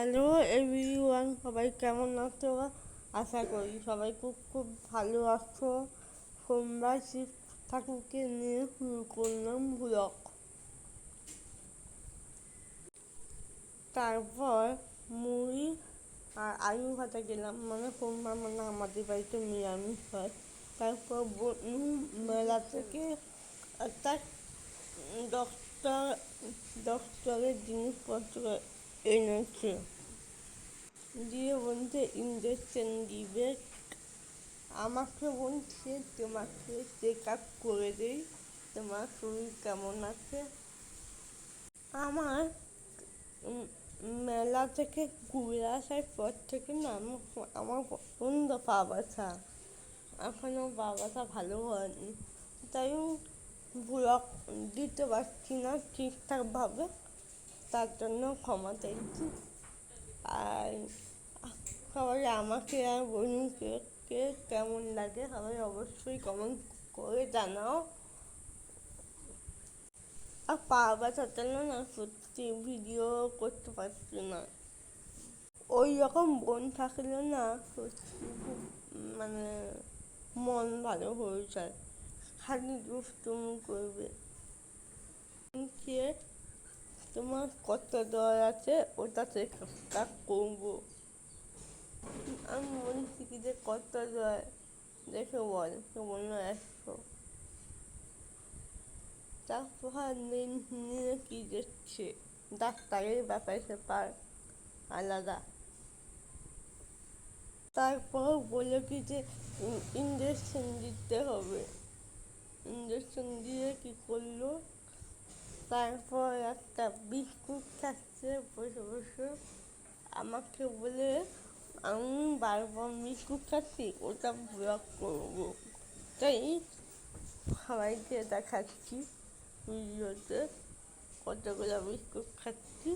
Hello everyone সবাই কেমন আছো? আশা করি সবাই খুব খুব ভালো আছো। সোমবার শিব ঠাকুরকে নিয়ে শুরু করলাম ব্লগ তারপর মুড়ি আর আলু ভাজা গেলাম। মানে সোমবার মানে আমাদের বাড়িতে নিরামিষ হয়। তারপর মেলা থেকে একটা ডক্টর ডক্টরের জিনিসপত্র এনেছে দিয়ে বলছে ইঞ্জেকশন দিবে আমাকে বলছে তোমাকে চেক আপ করে দিই তোমার শরীর কেমন আছে আমার মেলা থেকে ঘুরে আসার পর থেকে না আমার প্রচণ্ড পা ব্যথা এখনও পা ব্যথা ভালো হয়নি তাই ব্লগ দিতে পারছি না ঠিকঠাকভাবে তার জন্য ক্ষমা চাইছি আর সবাই আমাকে আর বনুকে কে কেমন লাগে সবাই অবশ্যই কমেন্ট করে জানাও। আর পা ব্যথার না, সত্যি ভিডিও করতে পারছি না। ওই রকম বোন থাকলে না সত্যি খুব মানে মন ভালো হয়ে যায়। খালি দুষ্টুমি করবে। যে তোমার কত দর আছে, ওটা চেষ্টা করব আমি বলছি কি যে কত দর দেখে বল বলল একশো। তারপর নিয়ে কি দেখছে? ডাক্তারের ব্যাপার স্যাপার আলাদা। তারপর বলল কি যে ইঞ্জেকশন দিতে হবে। ইঞ্জেকশন দিয়ে কি করল? তারপর একটা বিস্কুট খাচ্ছে বসে বসে। আমাকে বলে, আমি বারবার বিস্কুট খাচ্ছি, ওটা ব্লক করব। তাই সবাইকে দেখাচ্ছি ভিডিওতে কতগুলো বিস্কুট খাচ্ছি।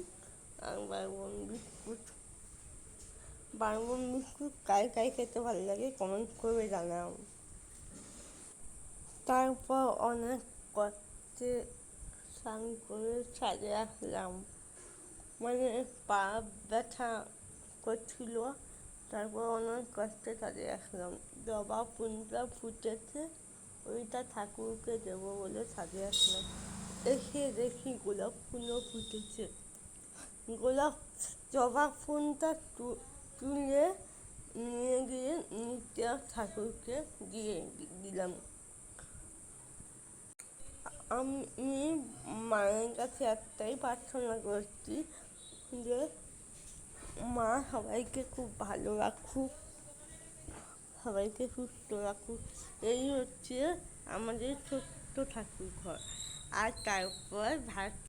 আর বারবন বিস্কুট। বারবন বিস্কুট কাই কাই খেতে ভালো লাগে কমেন্ট করে জানাও। তারপর অনেক কষ্টে স্নান করে ছাদে আসলাম। মানে পা ব্যথা করছিল, তারপর অনেক কষ্টে ছাদে আসলাম। জবা ফুলটা ফুটেছে, ওইটা ঠাকুরকে দেবো বলে ছাদে আসলাম। এসে দেখি গোলাপ ফুলও ফুটেছে। গোলাপ জবা ফুলটা তুলে নিয়ে গিয়ে নিত্য ঠাকুরকে দিয়ে দিলাম। আমি মায়ের কাছে একটাই প্রার্থনা করছি যে মা সবাইকে খুব ভালো রাখুক, সবাইকে সুস্থ রাখুক। এই হচ্ছে আমাদের ছোট্ট ঠাকুর ঘর। আর তারপর ভাত